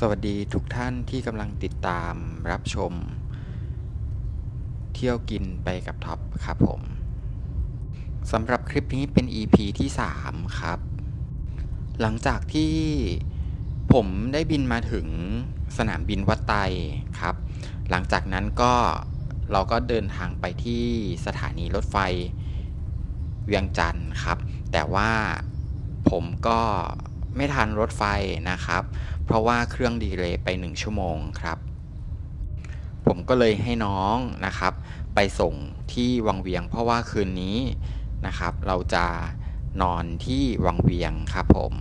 สวัสดีทุกท่านที่กำลังติดตามรับชม เที่ยวกินไปกับท็อปครับผมสำหรับคลิปนี้เป็น EP ที่ 3 ครับ หลังจากที่ผมได้บินมาถึงสนามบินวัดไตครับ หลังจากนั้นก็เราก็เดินทางไปที่สถานีรถไฟเวียงจันทร์ครับ แต่ว่าผมก็ไม่ทันรถไฟนะครับ เพราะว่าเครื่องดีเลย์ไป 1 ชั่วโมงครับ ผมก็เลยให้น้องนะครับ ไปส่งที่วังเวียง เพราะว่าคืนนี้นะครับ เราจะนอนที่วังเวียงครับผม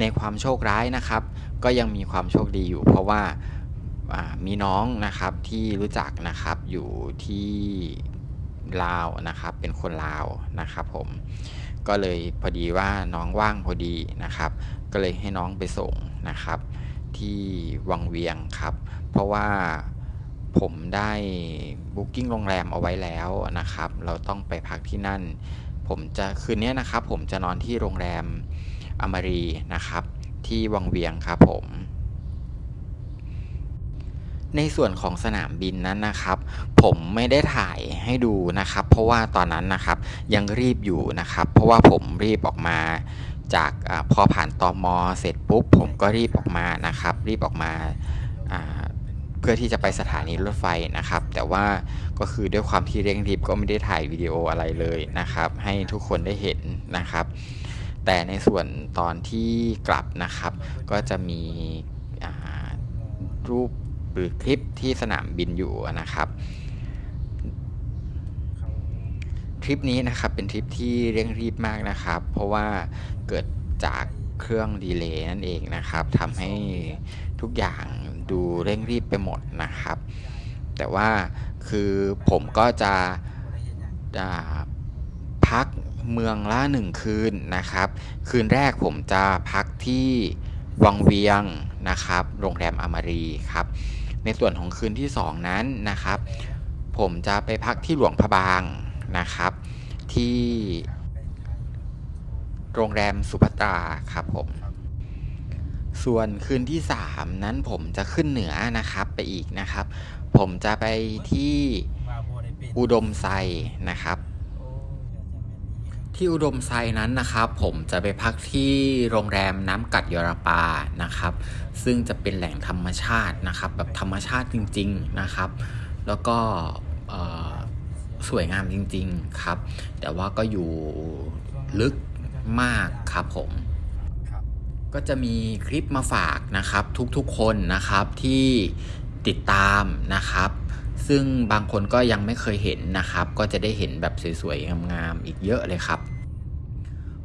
ในความโชคร้ายนะครับ ก็ยังมีความโชคดีอยู่ เพราะว่าอ่ามีน้องนะครับที่รู้จักนะครับอยู่ที่ ลาวนะครับ เป็นคนลาวนะครับผมก็เลยพอดีว่าน้องว่างพอดีนะครับ ก็เลยให้น้องไปส่งนะครับ ที่วังเวียงครับ เพราะว่าผมได้บุ๊กิ้งโรงแรมเอาไว้แล้วนะครับ เราต้องไปพักที่นั่น ผมจะคืนนี้นะครับ ผมจะนอนที่โรงแรมอมรีนะครับ ที่วังเวียงครับผม ในส่วนของสนามบินนั้นนะครับ ผมไม่ได้ถ่ายให้ดูนะครับ เพราะว่าตอนนั้นนะครับยังรีบอยู่นะครับ เพราะว่าผมรีบออกมาจากอพอผ่านตอมอเสร็จปุ๊บผมก็รีบออกมานะครับ รีบออกมาเพื่อที่จะไปสถานีรถไฟนะครับ แต่ว่าก็คือด้วยความที่เร่งรีบก็ไม่ได้ถ่ายวิดีโออะไรเลยนะครับ ให้ทุกคนได้เห็นนะครับ แต่ในส่วนตอนที่กลับนะครับ ก็จะมีรูป หรือคลิปที่สนามบินอยู่นะครับทริปนี้นะครับเป็นทริปที่เร่งรีบมากนะครับ เพราะว่าเกิดจากเครื่องดีเลย์นั่นเองนะครับทำให้ทุกอย่างดูเร่งรีบไปหมดนะครับ แต่ว่าคือผมก็จะจะพักเมืองละหนึ่งคืนนะครับ คืนแรกผมจะพักที่วังเวียงนะครับ โรงแรมอมารีครับ ในส่วนของคืนที่ 2 นั้นนะครับ ผมจะไปพักที่หลวงพระบางนะครับ ที่โรงแรมสุภัตราครับผม ส่วนคืนที่ 3 นั้นผมจะขึ้นเหนือนะครับไปอีกนะครับ ผมจะไปที่อุดมไซนะครับ ที่อุดมไซนั้นนะครับ ผมจะไปพักที่โรงแรมน้ำกัดยอรปานะครับ ซึ่งจะเป็นแหล่งธรรมชาตินะครับ แบบธรรมชาติจริง ๆนะครับ แล้วก็สวยงามจริง ๆครับ แต่ว่าก็อยู่ลึกมากครับผมก็จะมีคลิปมาฝากนะครับทุกๆคนนะครับที่ติดตามนะครับ ซึ่งบางคนก็ยังไม่เคยเห็นนะครับ ก็จะได้เห็นแบบสวยๆงามๆอีกเยอะเลยครับ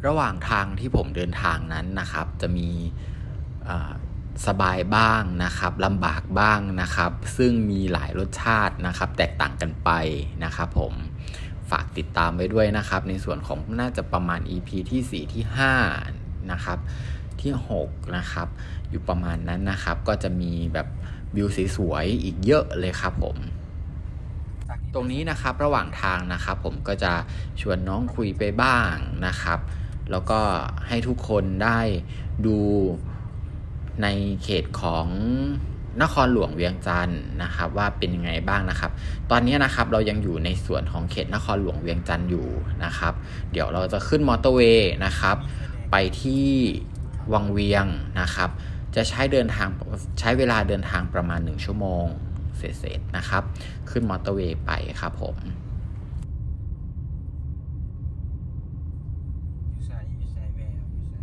ระหว่างทางที่ผมเดินทางนั้นนะครับ จะมีสบายบ้างนะครับลำบากบ้างนะครับ ซึ่งมีหลายรสชาตินะครับ แตกต่างกันไปนะครับ ผมฝากติดตามไว้ด้วยนะครับ ในส่วนของน่าจะประมาณ EP ที่ 4 ที่ 5 นะครับ ที่ 6 นะครับ อยู่ประมาณนั้นนะครับ ก็จะมีแบบวิวสวยๆอีกเยอะเลยครับผม ตรงนี้นะครับระหว่างทางนะครับผมก็จะชวนน้องคุยไปบ้างนะครับ แล้วก็ให้ทุกคนได้ดูในเขตของนครหลวงเวียงจันทร์นะครับ ว่าเป็นยังไงบ้างนะครับ ตอนนี้นะครับเรายังอยู่ในส่วนของเขตนครหลวงเวียงจันทร์อยู่นะครับ เดี๋ยวเราจะขึ้นมอเตอร์เวย์นะครับ ไปที่วังเวียงนะครับ จะใช้เดินทางใช้เวลาเดินทางประมาณ 1 ชั่วโมง เศษๆนะครับ ขึ้นมอเตอร์เวย์ไปครับผม อยู่ใส่อยู่ใส่แววอยู่ใส่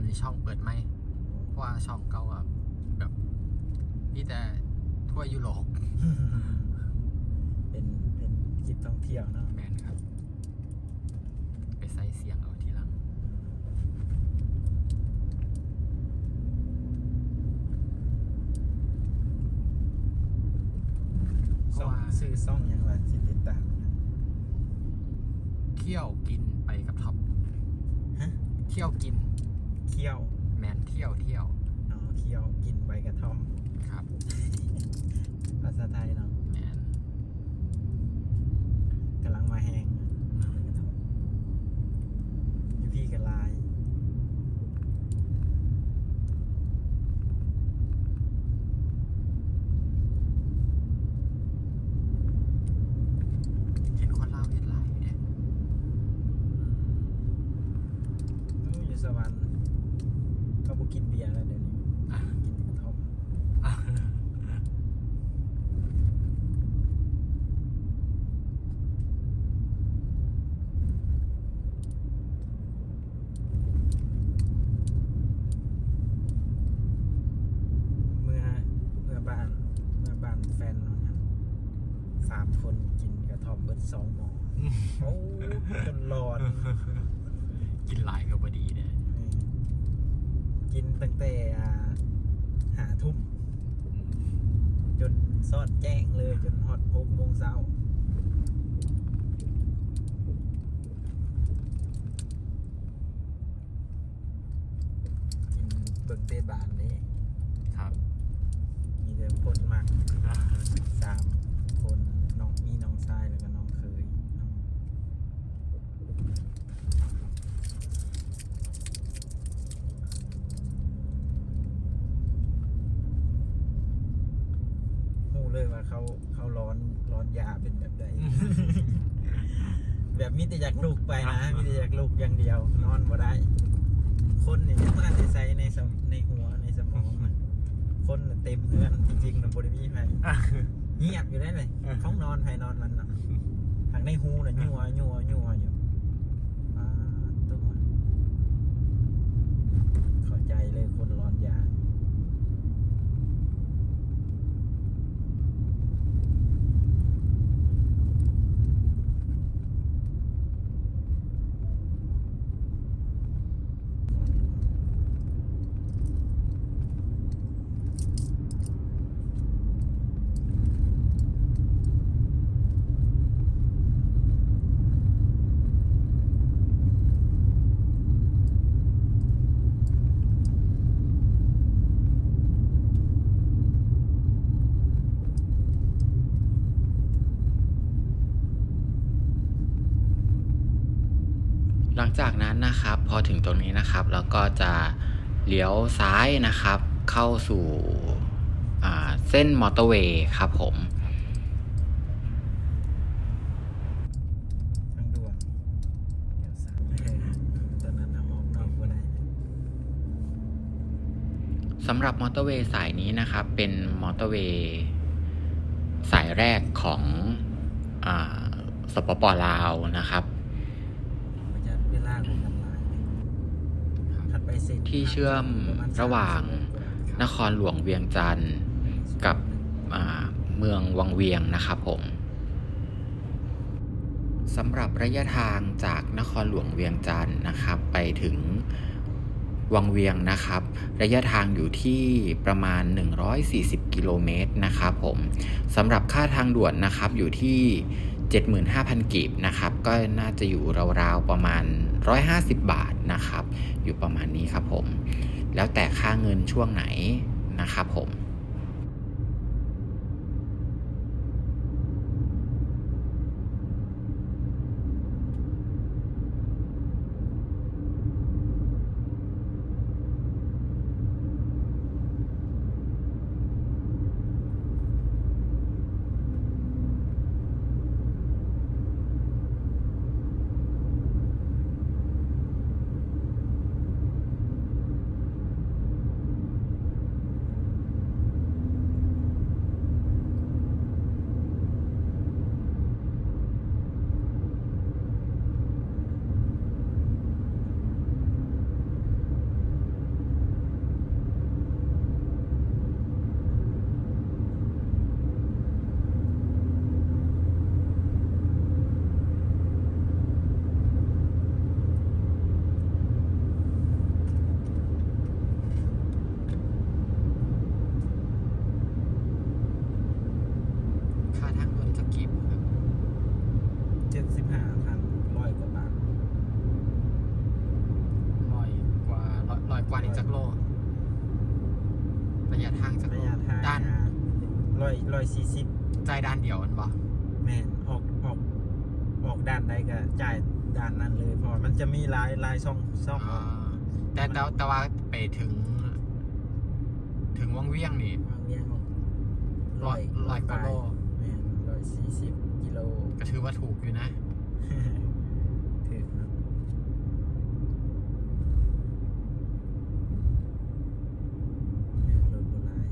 ค นี้ช่องเปิดไหมเพราะว่าช่องเก่าอะแบบมีแต่ทั่วยุโรปเป็นเป็นคลิปท่องเที่ยวเนาะแมนครับ ไปใส่เสียงเอาทีหลังเพซ่ราะองว่าซื้อซ่องยังไงสิติดตามเที่ยวกินไปกับท็อป ฮะ เที่ยวกิน เคี่ยวแมนเที่ยวเที่ยวเนาะเคี่ยวกินใบกระท่อม ครับภาษาไทยเนาะแมนกำลังมาแห้งใบกระท่อมอยู่พี่กระลาย เห็นคนเล่าวเห็นหลายอยู่เนี่ยโอ้ยอยู่สวรรค์ เขาบอกกินเบียร์แล้วเดี๋ยวนี้ อะ กินแต่กระท่อม เมื่อเมื่อบ้านเมื่อบ้านแฟนนอนสามคนกินกระท่อมเบิดสองหมอโอ้จนร้อน กินหลายก็บดีเนี่ย กินตั้งแต่อ่าหาทุ่ม จนซอดแจ้งเลยจนฮอดหกโมงเช้ากิน เบิ่งเตบานนี้ ครับ มีแต่คนมากสามคนน้องมีน้องชายแล้วก็น้องเคยน้องหูเลยว่าเขาเขาร้อนร้อนยาเป็นแบบใดแบบมีแต่อยากลุกไปนะ มีแต่อยากลุกอย่างเดียวนอนบ่ได้ คนเนี่ยยังมาใส่ในสมในหัวในสมองมันคนน่ะเต็มเพื่อนจริงๆนะบริมีไผเงียบอยู่ได้เลยอะเขานอนไผนอนมันเนาะทางในหูน่ะยัวยัวยัวอยู่อ่าตัวเข้าใจเลยคนร้อนยา หลังจากนั้นนะครับ พอถึงตรงนี้นะครับ แล้วก็จะเลี้ยวซ้ายนะครับ เข้าสู่อ่าเส้นมอเตอร์เวย์ครับผมทางด่วนเดี๋ยวสามเออตอนนั้นเอาออกนอกบ่ได้สำหรับมอเตอร์เวย์สายนี้นะครับ เป็นมอเตอร์เวย์สายแรกของอาสปปลาวนะครับ มันจะเวลาของทำลายถัดไปเสร็จ ที่เชื่อมปมาณระหว่างสมชั่วโมกว่นครหลวงเวียงจันทร์กับอ่าเมืองวังเวียงนะครับผมสำหรับระยะทางจากนครหลวงเวียงจันทร์นะครับ ไปถึงวังเวียงนะครับ ระยะทางอยู่ที่ประมาณ 140 กิโลเมตรนะครับผมสำหรับค่าทางด่วนนะครับอยู่ที่ 75,000 กีบนะครับ ก็น่าจะอยู่ราวๆประมาณ 150 บาทนะครับ อยู่ประมาณนี้ครับผม แล้วแต่ค่าเงินช่วงไหนนะครับผมะทางจากระยะทางด้านร้อยร้อยสี่สิบใจด้านเดียวมันบ่แม่นออกออกออกด้านใดก็จ่ายด้านนั้นเลยเพราะว่ามันจะมีหลายหลายช่องช่องออกแต่แต่แต่ว่าไปถึง ถึงวังเวียงนี่วางเวียงร้อยร้อยกว่าโลแม่นร้อยสี่สิบกิโลก็ถือว่าถูกอยู่นะ ถึงครับแม่นรถโบราณ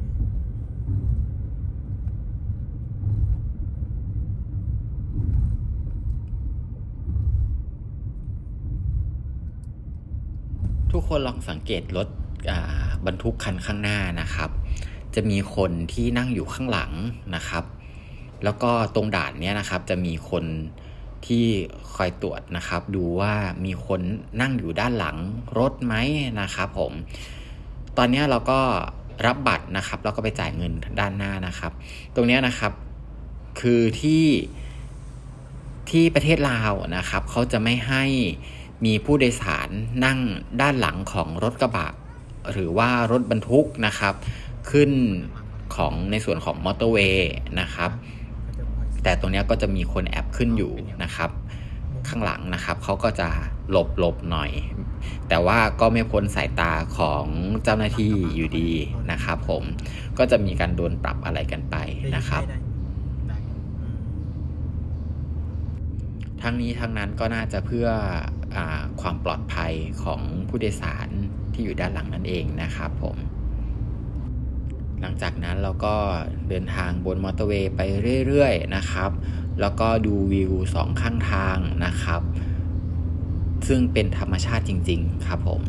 ทุก คนลองสังเกตรถบรรทุกคันข้างหน้านะครับ จะมีคนที่นั่งอยู่ข้างหลังนะครับ แล้วก็ตรงด่านเนี้ยนะครับจะมีคนที่คอยตรวจนะครับ ดูว่ามีคนนั่งอยู่ด้านหลังรถไหมนะครับผม ตอนนี้เราก็รับบัตรนะครับแล้วก็ไปจ่ายเงินด้านหน้านะครับ ตรงนี้นะครับคือที่ที่ประเทศลาวนะครับเขาจะไม่ให้ มีผู้โดยสารนั่งด้านหลังของรถกระบะ หรือว่ารถบรรทุกนะครับ ขึ้นของในส่วนของมอเตอร์เวย์นะครับก็จะค่อยแต่ตรงเนี้ยก็จะมีคนแอบขึ้นอยู่นะครับ ข้างหลังนะครับเขาก็จะหลบหลบหน่อย แต่ว่าก็ไม่พ้นสายตาของเจ้าหน้าที่อยู่ดีนะครับ ผมก็จะมีการโดนปรับอะไรกันไปนะครับได้อืมทั้งนี้ทั้งนั้นก็น่าจะเพื่ออา ความปลอดภัยของผู้โดยสารที่อยู่ด้านหลังนั่นเองนะครับผม หลังจากนั้นเราก็เดินทางบนมอเตอร์เวย์ไปเรื่อยๆนะครับ แล้วก็ดูวิวสองข้างทางนะครับ ซึ่งเป็นธรรมชาติจริง ๆ ครับผม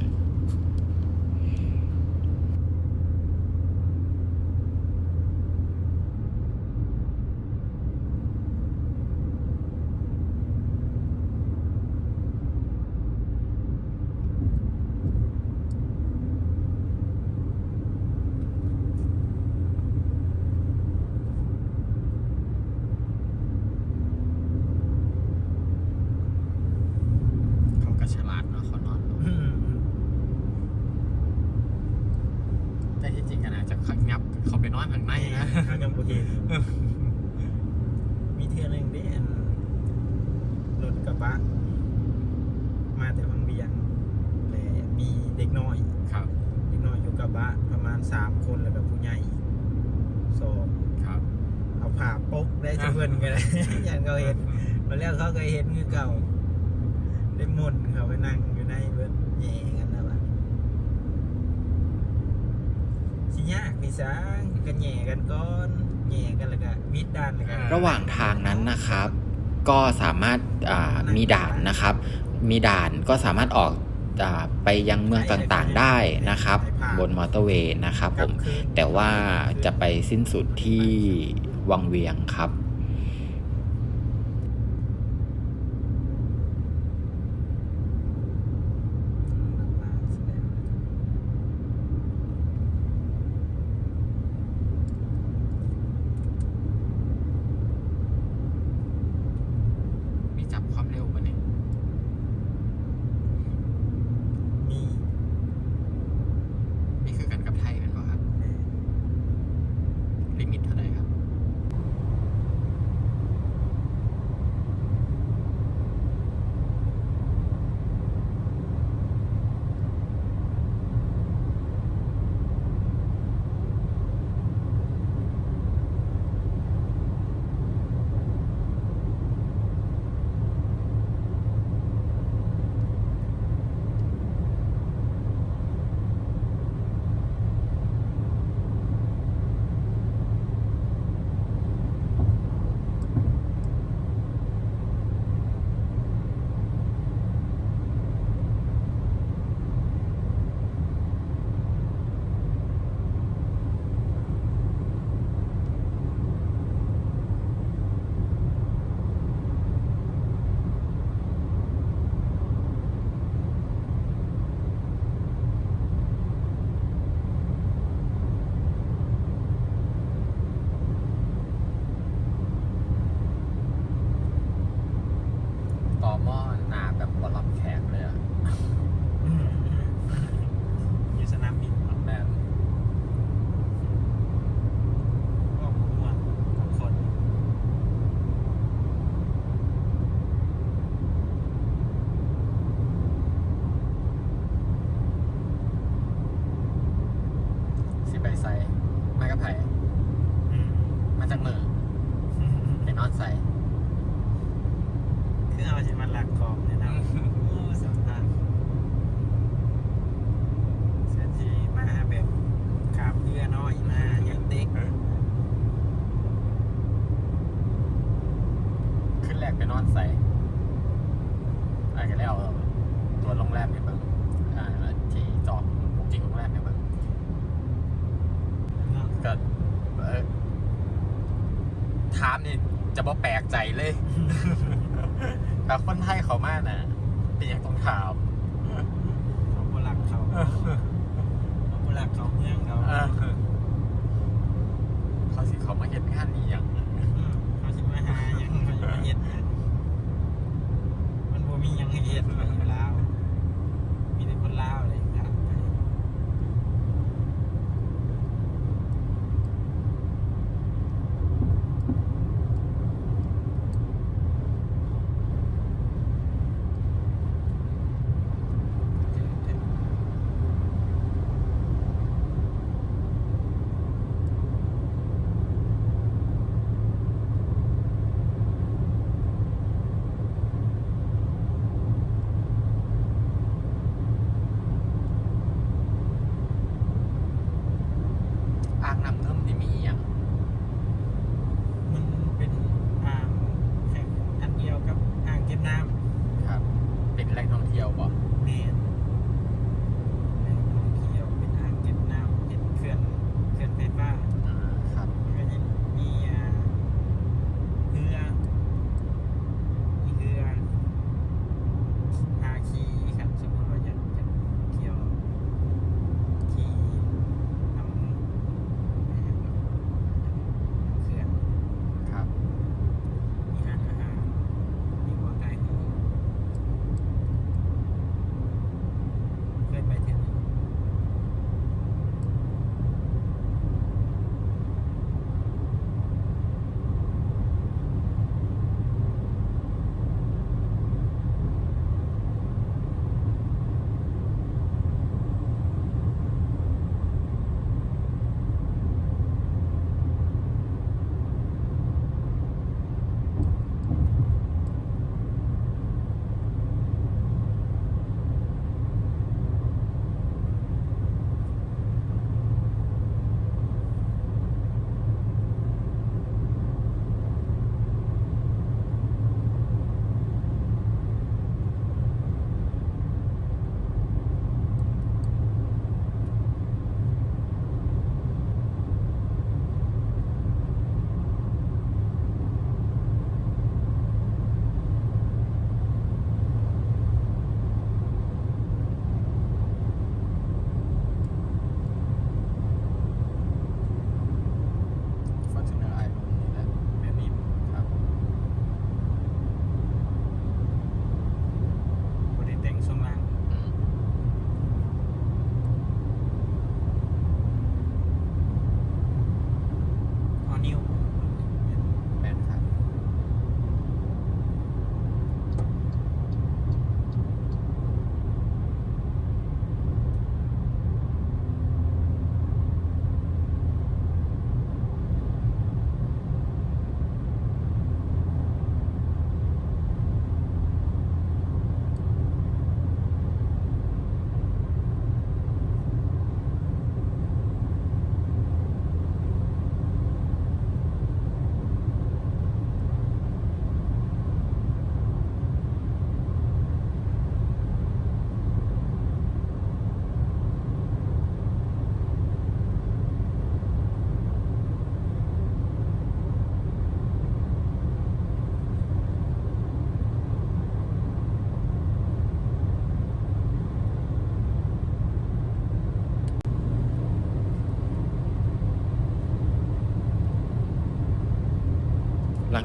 เขาก็ฉลาดเนาะเขานอน อืม แต่ที่จริงกันอาจจะขังับเขาไปนอนข้างในนะ ทางกัมพูชามีเทือหนึ่งเด้อันรถกระบะมาแต่บางเบียงและมีเด็กน้อย ครับ เด็กน้อยอยู่กระบะประมาณสามคนแล้วก็ผู้ใหญ่สอง ครับ เอา ผ้าปกได้ทุกคนกันเลยอย่างเขาเห็นมาแล้วเขาเคยเห็นคือเก่า ได้หมนเขาไปนั่งอยู่ในเบิดแย่กันนะวะสิยากนี่สังก็แย่กันก่อนแย่กันแล้วก็วิดด้านแล้วก็ระหว่างทางนั้นนะครับ ก็สามารถอ่ามีด่านนะครับ มีด่านก็สามารถออกอาไปยังเมืองต่างๆได้นะครับ บนมอเตอร์เวย์นะครับผมแต่ว่าจะไปสิ้นสุดที่ วังเวียงครับ จะบ่แปลกใจเลย แต่คนไท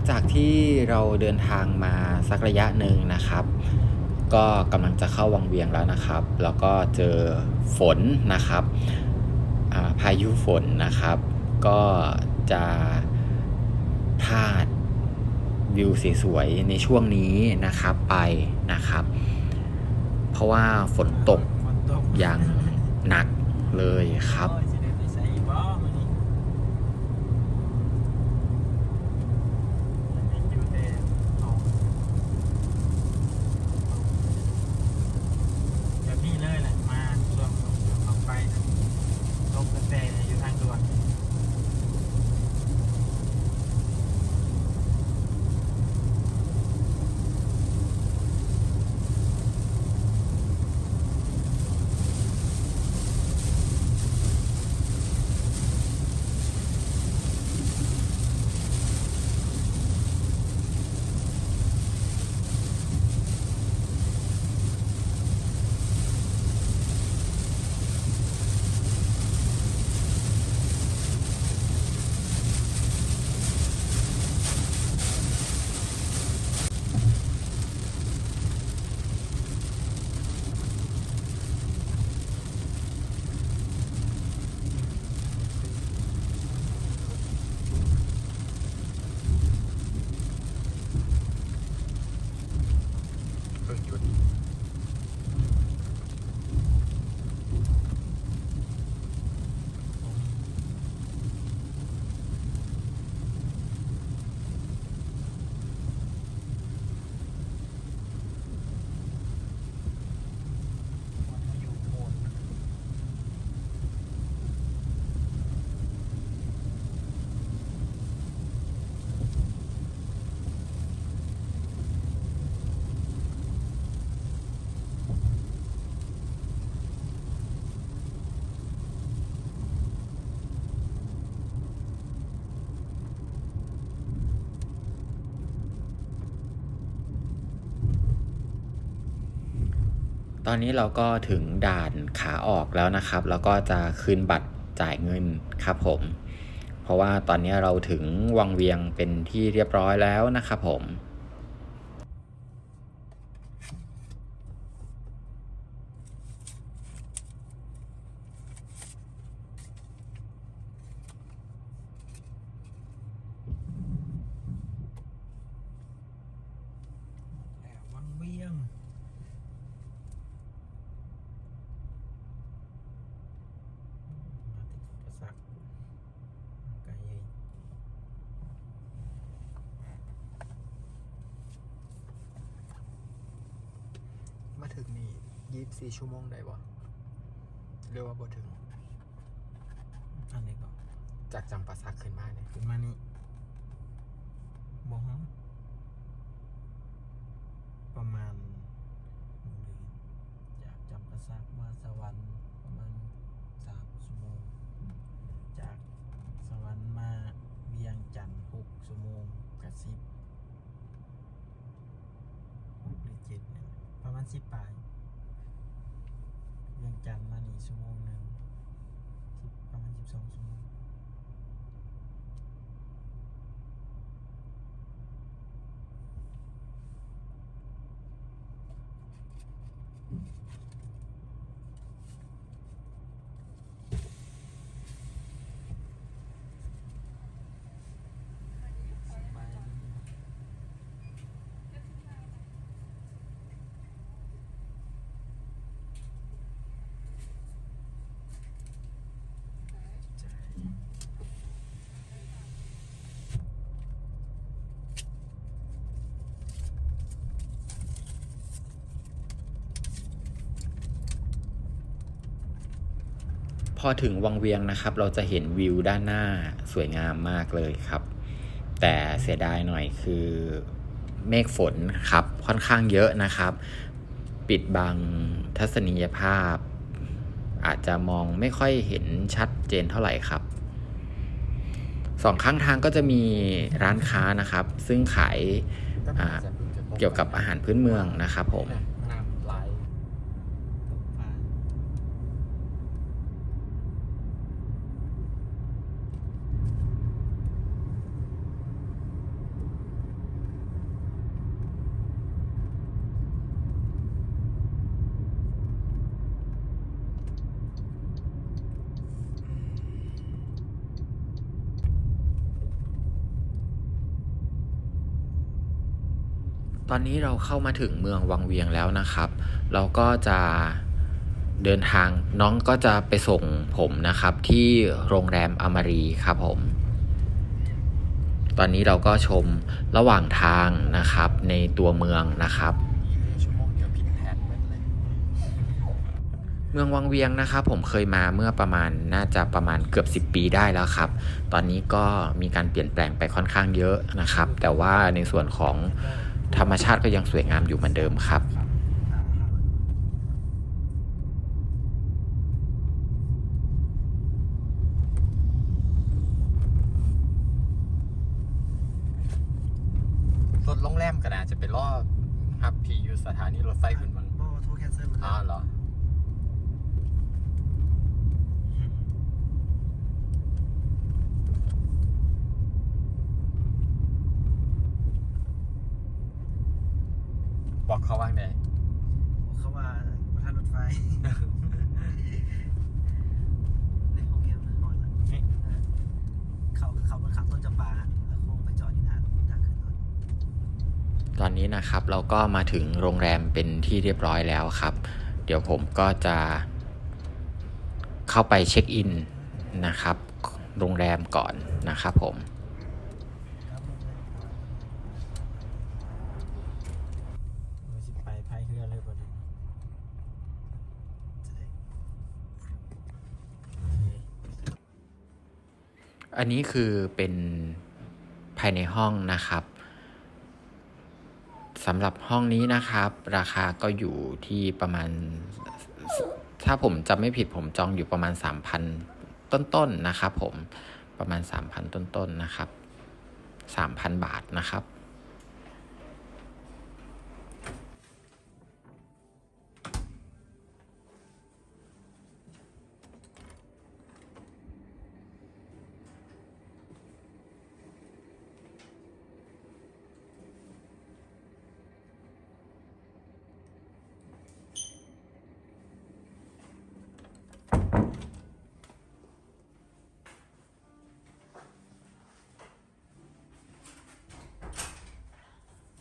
จากที่เราเดินทางมาสักระยะหนึ่งนะครับ ก็กำลังจะเข้าวังเวียงแล้วนะครับ แล้วก็เจอฝนนะครับพายุฝนนะครับ ก็จะพลาดวิวสวยๆในช่วงนี้นะครับไปนะครับ เพราะว่าฝนตกอย่างหนักเลยครับ ตอนนี้เราก็ถึงด่านขาออกแล้วนะครับ แล้วก็จะคืนบัตรจ่ายเงินครับผม เพราะว่าตอนนี้เราถึงวังเวียงเป็นที่เรียบร้อยแล้วนะครับผม แล้ววังเวียงมาติดประสักไกลเอง มา ถึงนี่ยี่สิบสี่ชั่วโมงได้บ่เรียกว่าบ่ถึงอันนี้ก็จากจำปาสักขึ้นมาเนี่ยขึ้นมานี่บ่ฮอประมาณหนึ่งจากจำปาสักมาสวรรค์ประมาณสามชั่วโมง จากสวรรค์มาเวียงจันทร์หกชั่วโมงกับสิบหกหรือเจ็ดเนี่ยประมาณสิบปลายเวียงจันทร์มานี่ชั่วโมงหนึ่งสิบประมาณสิบสองชั่วโมง พ อถึงวังเวียงนะครับ เราจะเห็นวิวด้านหน้าสวยงามมากเลยครับ แต่เสียดายหน่อยคือเมฆฝนครับค่อนข้างเยอะนะครับ ปิดบังทัศนียภาพ อาจจะมองไม่ค่อยเห็นชัดเจนเท่าไหร่ครับสองข้างทางก็จะมีร้านค้านะครับ ซึ่งขายเกี่ยวกับอาหารพื้นเมืองนะครับผม น้ำไหล ตกปลา ต อนนี้เราเข้ามาถึงเมืองวังเวียงแล้วนะครับ เราก็จะเดินทางน้องก็จะไปส่งผมนะครับ ที่โรงแรมอมรีครับผม ตอนนี้เราก็ชมระหว่างทางนะครับในตัวเมืองนะครับเดียวผิดแผนเบิดเลยเมืองวังเวียงนะครับ ผมเคยมาเมื่อประมาณน่าจะประมาณเกือบ10 ปีได้แล้วครับ ตอนนี้ก็มีการเปลี่ยนแปลงไปค่อนข้างเยอะนะครับ แต่ว่าในส่วนของ ธรรมชาติก็ยังสวยงามอยู่เหมือนเดิมครับรถโรงแรมก็น่าจะไปรอบครับทีอยู่สถานีรถไฟขึ้นมัง โอ้โทรแคนเซิลมัน อ๋อเหรอ บอกเขาว่างไง เขาว่าประธานรถไฟ ในห้องเงียบนะห้องนั้นเออเขาเขามาขับต้นจำปาแล้วคงไปจอดอยู่หน้าทางขึ้นรถ ตอนนี้นะครับเรา ก็มาถึงโรงแรมเป็นที่เรียบร้อยแล้วครับ เดี๋ยวผมก็จะเข้าไปเช็คอินนะครับ โรงแรมก่อนนะครับผมอันนี้คือเป็นภายในห้องนะครับ สำหรับห้องนี้นะครับ ราคาก็อยู่ที่ประมาณ ถ้าผมจำไม่ผิดผมจองอยู่ประมาณ 3,000 ต้นๆนะครับผมประมาณ 3,000 ต้นๆนะครับ 3,000 บาทนะครับ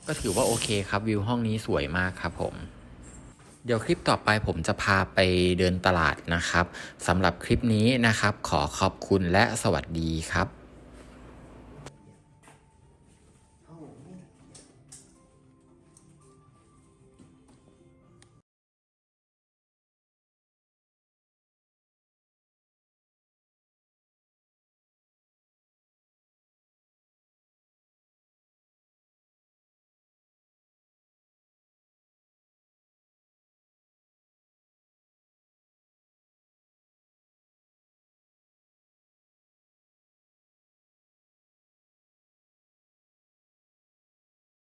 ก็ถือว่าโอเคครับวิวห้องนี้สวยมากครับผม เดี๋ยวคลิปต่อไปผมจะพาไปเดินตลาดนะครับสำหรับคลิปนี้นะครับ ขอขอบคุณและสวัสดีครับ